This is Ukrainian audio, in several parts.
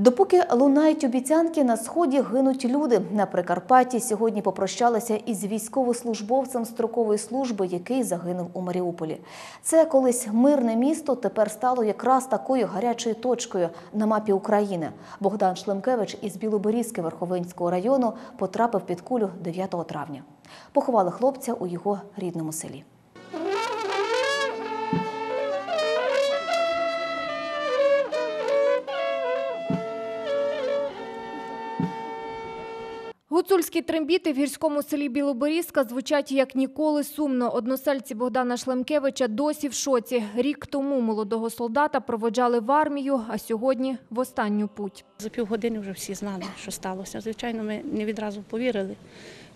Допоки лунають обіцянки, на сході гинуть люди. На Прикарпатті сьогодні попрощалися із військовослужбовцем строкової служби, який загинув у Маріуполі. Це колись мирне місто тепер стало якраз такою гарячою точкою на мапі України. Богдан Шлемкевич із Білоберізки Верховинського району потрапив під кулю 9 травня. Поховали хлопця у його рідному селі. Гуцульські трембіти в гірському селі Білоборізька звучать як ніколи сумно. Односельці Богдана Шлемкевича досі в шоці. Рік тому молодого солдата проводжали в армію, а сьогодні в останню путь. За півгодини вже всі знали, що сталося. Звичайно, ми не відразу повірили,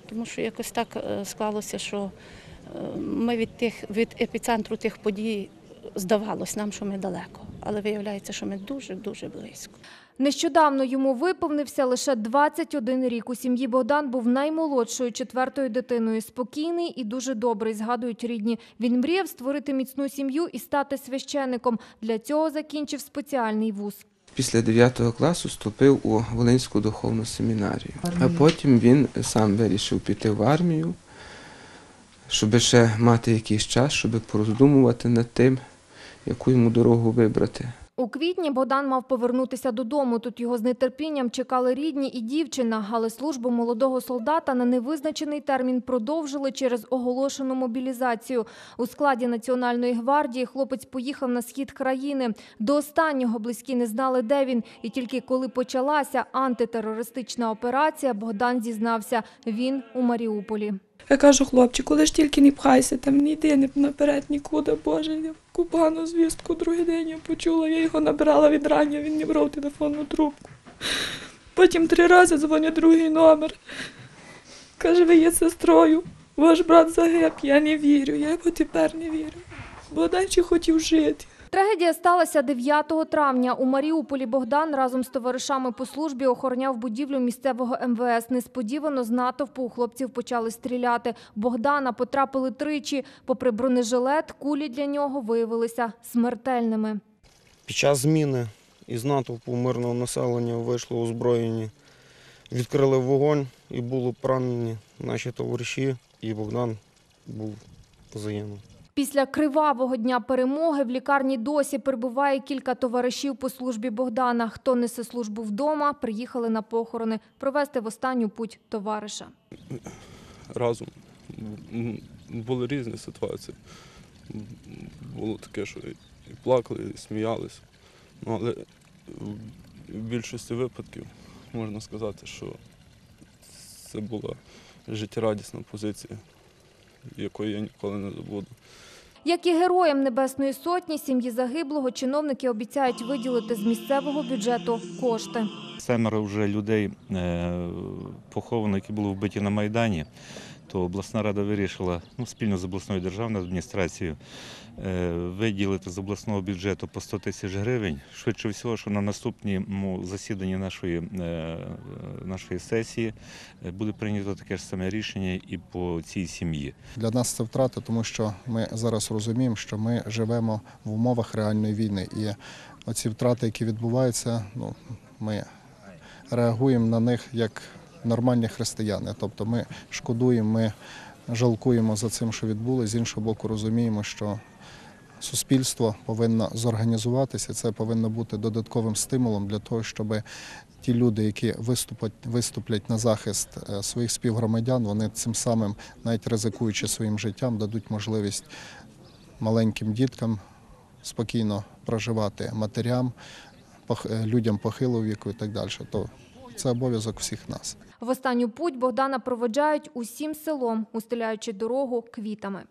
тому що якось так е, склалося, що е, ми від тих від епіцентру тих подій здавалось нам, що ми далеко, але виявляється, що ми дуже дуже близько. Нещодавно йому виповнився лише 21 рік. У сім'ї Богдан був наймолодшою четвертою дитиною. Спокійний і дуже добрий, згадують рідні. Він мріяв створити міцну сім'ю і стати священником. Для цього закінчив спеціальний вуз. Після 9 класу вступив у Волинську духовну семінарію. А потім він сам вирішив піти в армію, щоб ще мати якийсь час, щоб пороздумувати над тим, яку йому дорогу вибрати. У квітні Богдан мав повернутися додому. Тут його з нетерпінням чекали рідні і дівчина, але службу молодого солдата на невизначений термін продовжили через оголошену мобілізацію. У складі Національної гвардії хлопець поїхав на схід країни. До останнього близькі не знали, де він. І тільки коли почалася антитерористична операція, Богдан зізнався – він у Маріуполі. Я кажу, хлопчику, лиш тільки не пхайся, там не йди не наперед нікуди, Боже, я таку погану звістку другий день я почула, я його набирала від рання, він не брав телефонну трубку. Потім три рази дзвоню другий номер. Каже, ви є сестрою, ваш брат загиб, я не вірю, я його тепер не вірю. Бо далі хотів жити. Трагедія сталася 9 травня. У Маріуполі Богдан разом з товаришами по службі охороняв будівлю місцевого МВС. Несподівано з натовпу у хлопців почали стріляти. Богдана потрапили тричі. Попри бронежилет, кулі для нього виявилися смертельними. Під час зміни із натовпу мирного населення вийшло озброєні, відкрили вогонь і були поранені наші товариші, і Богдан був загинув. Після кривавого дня перемоги в лікарні досі перебуває кілька товаришів по службі Богдана. Хто несе службу вдома, приїхали на похорони провести в останню путь товариша. разом. Були різні ситуації. Було таке, що і плакали, і сміялися. Ну, але в більшості випадків можна сказати, що це була життєрадісна позиція, якої я ніколи не забуду. Як і героям Небесної Сотні, сім'ї загиблого чиновники обіцяють виділити з місцевого бюджету кошти. Семеро вже людей е, поховано, які були вбиті на Майдані, то обласна рада вирішила ну, спільно з обласною державною адміністрацією е, виділити з обласного бюджету по 100 тисяч гривень. Швидше всього, що на наступному засіданні нашої, е, нашої сесії е, буде прийнято таке ж саме рішення і по цій сім'ї. Для нас це втрата, тому що ми зараз розуміємо, що ми живемо в умовах реальної війни. І оці втрати, які відбуваються, ну, ми реагуємо на них як нормальні християни. Тобто ми шкодуємо, ми жалкуємо за цим, що відбулося. З іншого боку, розуміємо, що суспільство повинно зорганізуватися. Це повинно бути додатковим стимулом для того, щоб ті люди, які виступлять, виступлять на захист е, своїх співгромадян, вони цим самим, навіть ризикуючи своїм життям, дадуть можливість маленьким діткам спокійно проживати матерям, е, людям похилого віку і так далі. Це обов'язок всіх нас. В останню путь Богдана проводжають усім селом, устеляючи дорогу квітами.